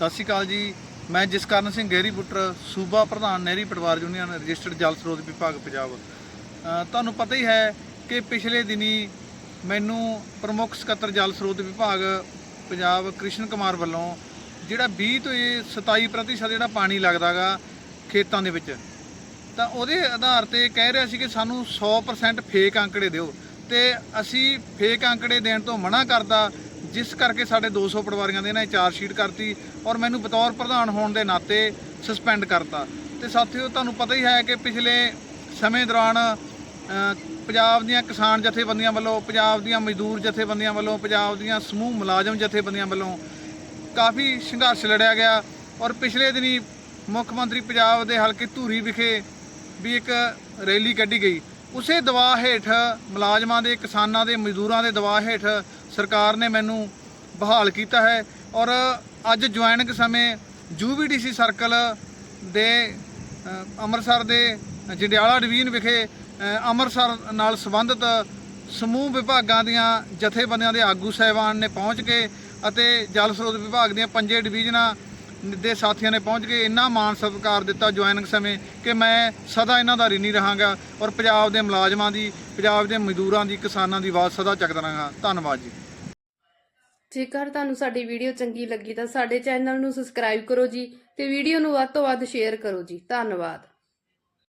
ਸਤਿ ਸ਼੍ਰੀ ਅਕਾਲ ਜੀ। ਮੈਂ ਜਸਕਰਨ ਸਿੰਘ ਗਹਿਰੀ ਪੁੱਟਰ ਸੂਬਾ ਪ੍ਰਧਾਨ ਨਹਿਰੀ ਪਟਵਾਰ ਯੂਨੀਅਨ, ਰਜਿਸਟਰਡ ਜਲ ਸਰੋਤ ਵਿਭਾਗ, ਪੰਜਾਬ। ਤੁਹਾਨੂੰ ਪਤਾ ਹੀ ਹੈ ਕਿ ਪਿਛਲੇ ਦਿਨੀ ਮੈਨੂੰ ਪ੍ਰਮੁੱਖ ਸਕੱਤਰ ਜਲ ਸਰੋਤ ਵਿਭਾਗ, ਪੰਜਾਬ ਕ੍ਰਿਸ਼ਨ ਕੁਮਾਰ ਵੱਲੋਂ ਜਿਹੜਾ 20 ਤੋਂ ਇਹ 27% ਜਿਹੜਾ ਪਾਣੀ ਲੱਗਦਾਗਾ ਖੇਤਾਂ ਦੇ ਵਿੱਚ, ਤਾਂ ਉਹਦੇ ਆਧਾਰ ਤੇ ਕਹਿ ਰਿਹਾ ਸੀ ਕਿ ਸਾਨੂੰ 100% ਫੇਕ ਅੰਕੜੇ ਦਿਓ। ਤੇ ਅਸੀਂ ਫੇਕ ਅੰਕੜੇ ਦੇਣ ਤੋਂ ਮਨਾ ਕਰਦਾ ਜਿਸ ਕਰਕੇ ਸਾਡੇ 200 ਪਟਵਾਰੀਆਂ ਦੇ ਇਹਨਾਂ ਨੇ ਚਾਰਜ ਸ਼ੀਟ ਕਰਤੀ ਔਰ ਮੈਨੂੰ ਬਤੌਰ ਪ੍ਰਧਾਨ ਹੋਣ ਦੇ ਨਾਤੇ ਸਸਪੈਂਡ ਕਰਤਾ। ਤੇ ਸਾਥੀਓ, ਤੁਹਾਨੂੰ ਪਤਾ ਹੀ ਹੈ ਕਿ ਪਿਛਲੇ ਸਮੇਂ ਦੌਰਾਨ ਪੰਜਾਬ ਦੀਆਂ ਕਿਸਾਨ ਜਥੇਬੰਦੀਆਂ ਵੱਲੋਂ, ਪੰਜਾਬ ਦੀਆਂ ਮਜ਼ਦੂਰ ਜਥੇਬੰਦੀਆਂ ਵੱਲੋਂ, ਪੰਜਾਬ ਦੀਆਂ ਸਮੂਹ ਮੁਲਾਜ਼ਮ ਜਥੇਬੰਦੀਆਂ ਵੱਲੋਂ ਕਾਫੀ ਸੰਘਰਸ਼ ਲੜਿਆ ਗਿਆ ਔਰ ਪਿਛਲੇ ਦਿਨੀ ਮੁੱਖ ਮੰਤਰੀ ਪੰਜਾਬ ਦੇ ਹਲਕੇ ਧੂਰੀ ਵਿਖੇ ਵੀ ਇੱਕ ਰੈਲੀ ਕੱਢੀ ਗਈ। ਉਸੇ ਦਬਾਅ ਹੇਠ ਮੁਲਾਜ਼ਮਾਂ ਦੇ, ਕਿਸਾਨਾਂ ਦੇ, ਮਜ਼ਦੂਰਾਂ ਦੇ ਦਬਾਅ ਹੇਠ ਸਰਕਾਰ ਨੇ ਮੈਨੂੰ ਬਹਾਲ ਕੀਤਾ ਹੈ ਔਰ ਅੱਜ ਜੁਆਇਨਿੰਗ ਸਮੇਂ ਯੂਬੀਡੀਸੀ ਸਰਕਲ ਦੇ ਅੰਮ੍ਰਿਤਸਰ ਦੇ ਜੰਡਿਆਲਾ ਡਿਵੀਜ਼ਨ ਵਿਖੇ ਅੰਮ੍ਰਿਤਸਰ ਨਾਲ ਸੰਬੰਧਿਤ ਸਮੂਹ ਵਿਭਾਗਾਂ ਦੀਆਂ ਜਥੇਬੰਦੀਆਂ ਦੇ ਆਗੂ ਸਹਿਬਾਨ ਨੇ ਪਹੁੰਚ ਕੇ ਅਤੇ ਜਲ ਸਰੋਤ ਵਿਭਾਗ ਦੀਆਂ ਪੰਜੇ ਡਿਵੀਜ਼ਨਾਂ ਦੇ ਸਾਥੀਆਂ ਨੇ ਪਹੁੰਚ ਕੇ ਇੰਨਾ ਮਾਣ ਸਤਿਕਾਰ ਦਿੱਤਾ ਜੁਆਇਨਿੰਗ ਸਮੇਂ ਕਿ ਮੈਂ ਸਦਾ ਇਹਨਾਂ ਦਾ ਰਿਣੀ ਰਹਾਂਗਾ ਔਰ ਪੰਜਾਬ ਦੇ ਮੁਲਾਜ਼ਮਾਂ ਦੀ, ਪੰਜਾਬ ਦੇ ਮਜ਼ਦੂਰਾਂ ਦੀ, ਕਿਸਾਨਾਂ ਦੀ ਆਵਾਜ਼ ਸਦਾ ਚੱਕਦਾ ਰਹਾਂਗਾ। ਧੰਨਵਾਦ ਜੀ। ਜੇਕਰ ਤੁਹਾਨੂੰ ਸਾਡੀ ਵੀਡੀਓ ਚੰਗੀ ਲੱਗੀ ਤਾਂ ਸਾਡੇ ਚੈਨਲ ਨੂੰ ਸਬਸਕ੍ਰਾਈਬ ਕਰੋ ਜੀ ਤੇ ਵੀਡੀਓ ਨੂੰ ਵੱਧ ਤੋਂ ਵੱਧ ਸ਼ੇਅਰ ਕਰੋ ਜੀ। ਧੰਨਵਾਦ।